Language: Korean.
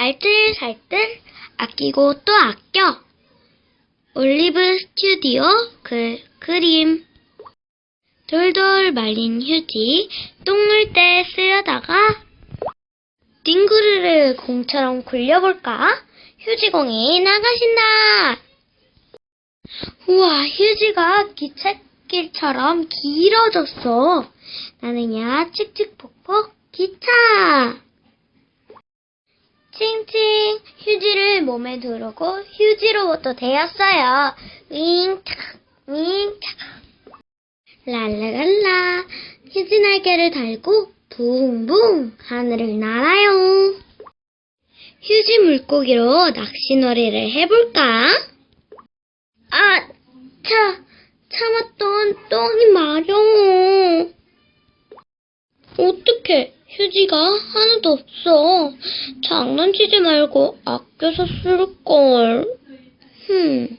알뜰살뜰 아끼고 또 아껴 올리브 스튜디오 그 그림 돌돌 말린 휴지 똥물 때 쓰려다가 뒹구르르 공처럼 굴려볼까? 휴지공이 나가신다! 우와, 휴지가 기찻길처럼 길어졌어. 나는야, 칙칙폭폭 기차! 칭칭, 휴지를 몸에 두르고 휴지로부터 되었어요. 윙착, 윙착. 랄라랄라, 휴지 날개를 달고 붕붕 하늘을 날아요. 휴지 물고기로 낚시놀이를 해볼까? 아, 차, 참았던 똥이 마려워. 어떡해, 휴지가 하나도 없어. 장난치지 말고 아껴서 쓸걸. 흠.